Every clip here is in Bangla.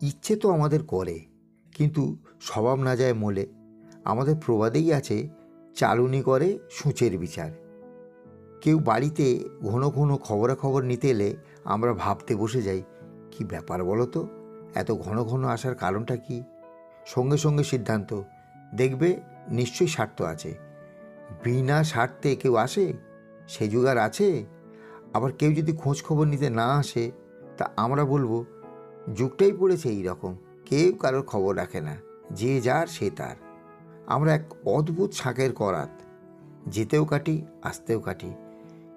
ইচ্ছে তো আমাদের করে, কিন্তু স্বভাব না যায় মোলে। আমাদের প্রবাদেই আছে চালুনি করে সূচের বিচার। কেউ বাড়িতে ঘন ঘন খবরাখবর নিতে এলে আমরা ভাবতে বসে যাই, কি ব্যাপার বলো তো? এত ঘন ঘন আসার কারণটা কি? সঙ্গে সঙ্গে সিদ্ধান্ত, দেখবে নিশ্চয়ই স্বার্থ আছে। বিনা স্বার্থে কেউ আসে? সে যুগার আছে? আবার কেউ যদি খোঁজ খবর নিতে না আসে, তা আমরা বলব যুগটাই পড়েছে এই রকম কেউ কারোর খবর রাখে না। যে যার, সে তার। আমরা এক অদ্ভুত শাঁকের করাত। যেতেও কাটি, আসতেও কাটি।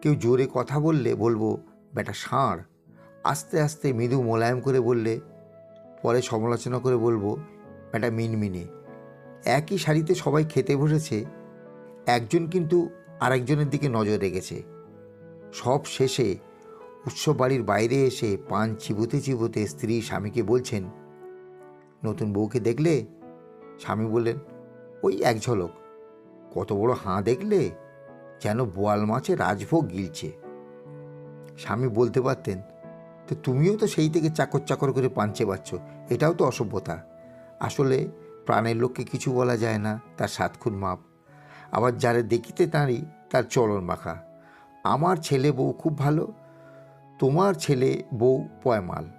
কেউ জোরে কথা বললে বলব, বেটা ষাঁড় আস্তে আস্তে মৃদু মোলায়েম করে বললে, পরে সমালোচনা করে বলব, বেটা, মিনমিনে। একই শাড়িতে সবাই খেতে বসেছে। একজন কিন্তু আরেকজনের দিকে নজর রেখেছে। সব শেষে উৎসব বাড়ির বাইরে এসে পান চিবোতে চিবোতে স্ত্রী স্বামীকে বলছেন, নতুন বউকে দেখলে? স্বামী বললেন, ওই এক ঝলক। কত বড় হাঁ দেখলে যেন বোয়াল মাছে রাজভোগ গিলছে। স্বামী বলতে পারতেন, তো তুমিও তো সেই থেকে চাকর চাকর করে পাঞ্চে পাচ্ছ এটাও তো অসভ্যতা। আসলে প্রাণের লোককে কিছু বলা যায় না, তার সাত খুন মাপ। আবার যারা দেখিতে তাঁরই তার চলন মাখা। আমার ছেলে বউ খুব ভালো তোমার ছেলে বউ পয়মাল।